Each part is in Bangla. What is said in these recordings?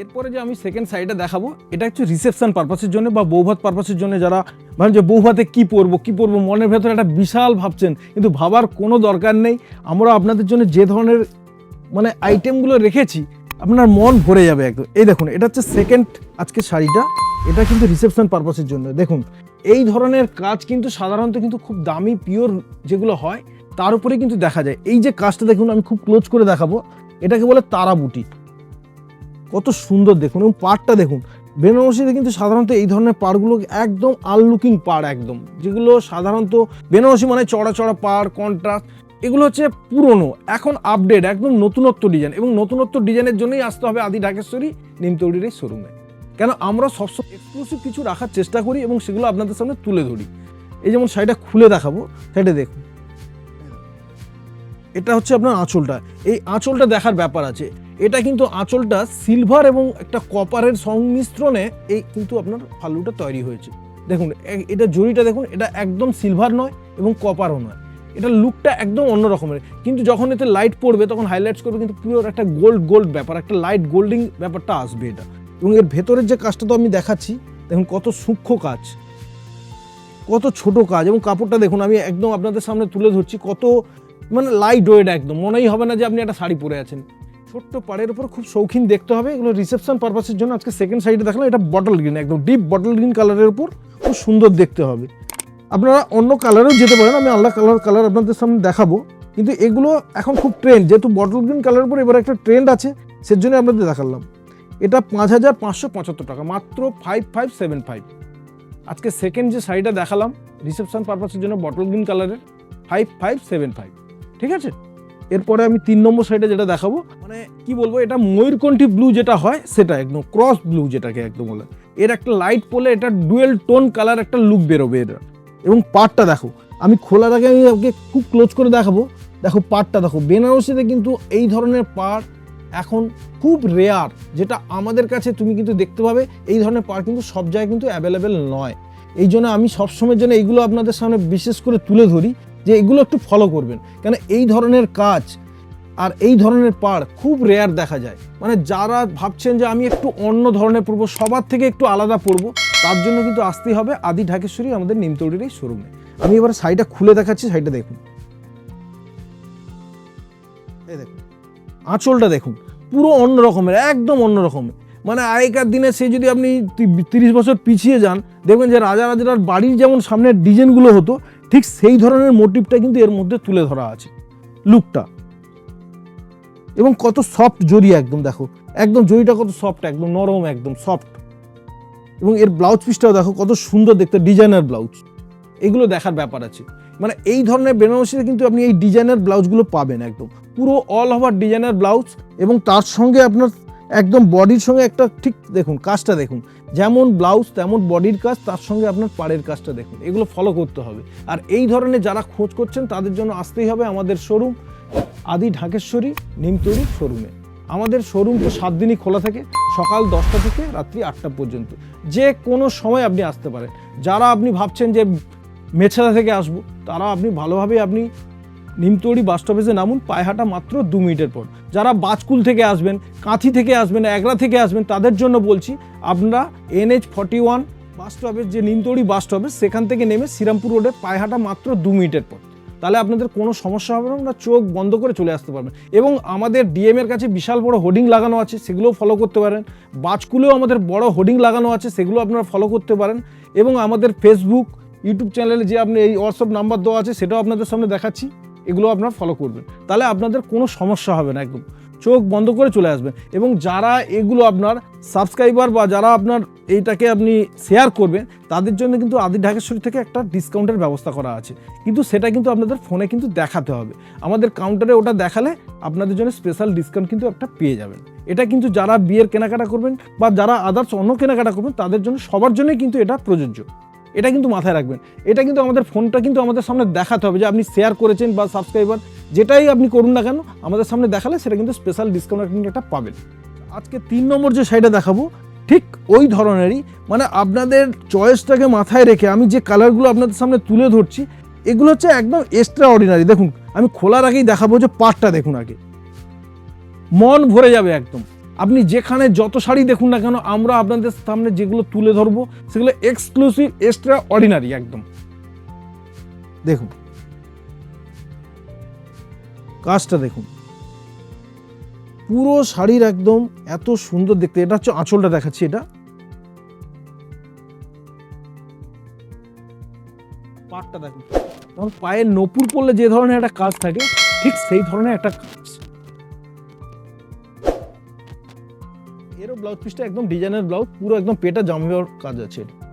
এরপরে যে আমি সেকেন্ড সাইডে দেখাবো, এটা হচ্ছে রিসেপশন পারপাসের জন্য বা বৌভাত পারপাসের জন্য যারা মানে যে বৌভাতে কী পরবো কী পরবো, মনের ভেতরে একটা বিশাল ভাবছেন, কিন্তু ভাবার কোনো দরকার নেই। আমরা আপনাদের জন্য যে ধরনের মানে আইটেমগুলো রেখেছি, আপনার মন ভরে যাবে একদম। এই দেখুন, এটা হচ্ছে সেকেন্ড আজকে শাড়িটা, এটা কিন্তু রিসেপশন পারপাসের জন্য। দেখুন, এই ধরনের কাজ কিন্তু সাধারণত কিন্তু খুব দামি পিওর যেগুলো হয়, তার উপরে কিন্তু দেখা যায়। এই যে কাজটা দেখুন, আমি খুব ক্লোজ করে দেখাবো। এটাকে বলে তারা বুটি কত সুন্দর দেখুন এবং পাড়টা দেখুন। বেনারসিতে কিন্তু সাধারণত এই ধরনের পাড়গুলো একদম আনলুকিং পাড় একদম। যেগুলো সাধারণত বেনারসি মানে চড়া চড়া পাড় কন্ট্রাস্ট এগুলো হচ্ছে পুরনো, এখন আপডেট একদম নতুনত্ব ডিজাইন এবং নতুনত্ব ডিজাইনের জন্যই আসতে হবে আদি ঢাকেশ্বরী নিমতৌড়ির এই শোরুমে কেন আমরা সবসময় এক্সক্লুসিভ কিছু রাখার চেষ্টা করি এবং সেগুলো আপনাদের সামনে তুলে ধরি। এই যেমন শাড়িটা খুলে দেখাবো, শাড়িটা দেখুন। এটা হচ্ছে আপনার আঁচলটা। এই আঁচলটা দেখার ব্যাপার আছে। এটা কিন্তু আঁচলটা সিলভার এবং একটা কপারের সংমিশ্রণে এই কিন্তু আপনার ফাল্লুটা তৈরি হয়েছে। দেখুন এটা জরিটা দেখুন, এটা একদম সিলভার নয় এবং কপারও নয়। এটা লুকটা একদম অন্য রকমের। কিন্তু যখন এতে লাইট পড়বে, তখন হাইলাইটস করবে, কিন্তু পিওর একটা গোল্ড গোল্ড ব্যাপার, একটা লাইট গোল্ডিং ব্যাপারটা আসবে এটা। এবং এর ভেতরের যে কাজটা তো আমি দেখাচ্ছি, দেখুন কত সূক্ষ্ম কাজ, কত ছোট কাজ এবং কাপড়টা দেখুন, আমি একদম আপনাদের সামনে তুলে ধরছি, কত মানে লাইট ওয়েট একদম। মনেই হবে না যে আপনি একটা শাড়ি পরে আছেন। ছোট্ট পাড়ের উপর খুব শৌখিন দেখতে হবে। এগুলো রিসেপশন পারপাসের জন্য আজকে সেকেন্ড সাইডে দেখালাম। এটা বটল গ্রিন একদম ডিপ বটল গ্রিন কালারের উপর খুব সুন্দর দেখতে হবে। আপনারা অন্য কালারেও যেতে পারেন, আমি আলাদা কালার কালার আপনাদের সামনে দেখাবো। কিন্তু এগুলো এখন খুব ট্রেন্ড যেহেতু বটল গ্রিন কালারের উপর এবার একটা ট্রেন্ড আছে সেজন্য আপনাদের দেখালাম। এটা পাঁচ হাজার পাঁচশো পঁচাত্তর টাকা, মাত্র ফাইভ ফাইভ সেভেন ফাইভ আজকে সেকেন্ড যে শাড়িটা দেখালাম রিসেপশন পারপাসের জন্য বটল গ্রিন কালারের ফাইভ ফাইভ সেভেন ফাইভ ঠিক আছে? এরপরে আমি তিন নম্বর সাইডে যেটা দেখাবো মানে কি বলব, এটা ময়ূরকণ্ঠী ব্লু যেটা হয়, সেটা একদম ক্রস ব্লু যেটাকে একদম বলে। এর একটা লাইট পড়লে এটা ডুয়েল টোন কালার একটা লুক বেরোবে এর। এবং পাটটা দেখো, আমি খোলার আগে আমি ওকে খুব ক্লোজ করে দেখাবো। দেখো পাটটা দেখো, বেনারসিতে কিন্তু এই ধরনের পাড় এখন খুব রেয়ার যেটা আমাদের কাছে তুমি কিন্তু দেখতে পাবে, এই ধরনের পাড় কিন্তু সব জায়গায় কিন্তু অ্যাভেলেবেল নয়। এই জন্য আমি সবসময়ের জন্য এইগুলো আপনাদের সামনে বিশেষ করে তুলে ধরি। যে এগুলো একটু ফলো করবেন। কেন এই ধরনের কাজ আর এই ধরনের পাড় খুব রেয়ার দেখা যায়। মানে যারা ভাবছেন যে আমি একটু অন্য ধরনের পড়ব সবার থেকে একটু আলাদা পড়ব তার জন্য কিন্তু আসতেই হবে আদি ঢাকেশ্বরী আমাদের নিমতৌড়ির এই শোরুমে আমি এবার শাড়িটা খুলে দেখাচ্ছি শাড়িটা দেখুন। এই দেখুন, আঁচলটা দেখুন, পুরো অন্য রকমের, একদম অন্য রকমের। মানে আগেকার দিনে সে যদি আপনি তিরিশ বছর পিছিয়ে যান, দেখবেন যে রাজা রাজার বাড়ির যেমন সামনের ডিজাইনগুলো হতো ঠিক সেই ধরনের মোটিভটা কিন্তু এর মধ্যে তুলে ধরা আছে লুকটা এবং কত সফট জরি একদম, দেখো। একদম জরিটা কত সফট একদম নরম, একদম সফট এবং এর ব্লাউজ পিসটাও দেখো, কত সুন্দর দেখতে ডিজাইনার ব্লাউজ এগুলো দেখার ব্যাপার আছে। মানে এই ধরনের বেনারসিতে কিন্তু আপনি এই ডিজাইনার ব্লাউজগুলো পাবেন একদম। পুরো অল ওভার ডিজাইনার ব্লাউজ এবং তার সঙ্গে আপনার একদম বডির সঙ্গে একটা ঠিক দেখুন, কাজটা দেখুন। যেমন ব্লাউজ তেমন বডির কাজ, তার সঙ্গে আপনার পাড়ের কাজটা দেখুন। এগুলো ফলো করতে হবে। আর এই ধরনের যারা খোঁজ করছেন, তাদের জন্য আসতেই হবে আমাদের শোরুম আদি ঢাকেশ্বরী, নিমতরি শোরুমে আমাদের শোরুম তো সাত দিনই খোলা থাকে, সকাল দশটা থেকে রাত্রি আটটা পর্যন্ত। যে কোনো সময় আপনি আসতে পারেন। যারা আপনি ভাবছেন যে মেছাদা থেকে আসব, তারা আপনি ভালোভাবে আপনি নিমতৌড়ি বাস স্টপেজে নামুন পায়হাটা মাত্র দু মিনিটের পর। যারা বাজকুল থেকে আসবেন, কাঁথি থেকে আসবেন একরা থেকে আসবেন, তাদের জন্য বলছি, আপনারা NH forty one bus stoppage, যে নিমতৌড়ি বাস স্টপেজ, সেখান থেকে নেমে শ্রীরামপুর রোডে পায়হাটা মাত্র দু মিনিটের পর। তাহলে আপনাদের কোনো সমস্যা হবে না, আপনারা চোখ বন্ধ করে চলে আসতে পারবেন। এবং আমাদের ডিএম এর কাছে বিশাল বড় হোর্ডিং লাগানো আছে, সেগুলোও ফলো করতে পারেন। বাজকুলেও আমাদের বড় হোর্ডিং লাগানো আছে, সেগুলো আপনারা ফলো করতে পারেন। এবং আমাদের ফেসবুক ইউটিউব চ্যানেলে যে আপনি এই হোয়াটসঅ্যাপ নাম্বার দেওয়া আছে, সেটাও আপনাদের সামনে দেখাচ্ছি। এগুলো আপনার ফলো করবেন। তাহলে আপনাদের কোনো সমস্যা হবে না একদম। চোখ বন্ধ করে চলে আসবেন এবং যারা এগুলো আপনার সাবস্ক্রাইবার বা যারা আপনার এইটাকে আপনি শেয়ার করবেন, তাদের জন্য কিন্তু আদি ঢাকেশ্বরী থেকে একটা ডিসকাউন্টের ব্যবস্থা করা আছে। কিন্তু সেটা কিন্তু আপনাদের ফোনে কিন্তু দেখাতে হবে। আমাদের কাউন্টারে ওটা দেখালে আপনাদের জন্য স্পেশাল ডিসকাউন্ট কিন্তু একটা পেয়ে যাবেন। এটা কিন্তু যারা বিয়ের কেনাকাটা করবেন বা যারা আদার্স অন্য কেনাকাটা করবেন, তাদের জন্য সবার জন্যই কিন্তু এটা প্রযোজ্য। এটা কিন্তু মাথায় রাখবেন। এটা কিন্তু আমাদের ফোনটা কিন্তু আমাদের সামনে দেখাতে হবে যে আপনি শেয়ার করেছেন বা সাবস্ক্রাইবার যেটাই আপনি করুন না কেন, আমাদের সামনে দেখালে সেটা কিন্তু স্পেশাল ডিসকাউন্ট একটা পাবেন। আজকে তিন নম্বর যে শাড়িটা দেখাবো, ঠিক ওই ধরনেরই মানে আপনাদের চয়েসটাকে মাথায় রেখে আমি যে কালারগুলো আপনাদের সামনে তুলে ধরছি, এগুলো হচ্ছে একদম এক্সট্রা অর্ডিনারি দেখুন, আমি খোলার আগেই দেখাবো যে পাটটা দেখুন আগে। মন ভরে যাবে একদম। আপনি যেখানে যত শাড়ি দেখুন না কেন, আমরা আপনাদের সামনে যেগুলো তুলে ধরবো, সেগুলো এক্সক্লুসিভ এক্সট্রা অর্ডিনারি একদম। দেখুন। কাজটা দেখুন। পুরো শাড়ির একদম এত সুন্দর দেখতে। এটা হচ্ছে আঁচলটা দেখাচ্ছি এটা। পাটটা দেখুন। পায়ের নপুর পড়লে যে ধরনের একটা কাজ থাকে, ঠিক সেই ধরনের একটা এরও ব্লাউজ পিসটা একদম ডিজাইনের ব্লাউজ পুরো একদম পেটা জামার কাজ আছে এটা।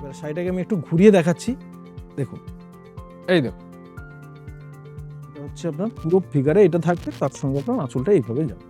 এবার শাড়িটাকে আমি একটু ঘুরিয়ে দেখাচ্ছি। দেখুন। এই দেখুন। হচ্ছে আপনার পুরো ফিগারে এটা থাকবে তার সঙ্গে আপনার আঁচলটা এইভাবে যাবে।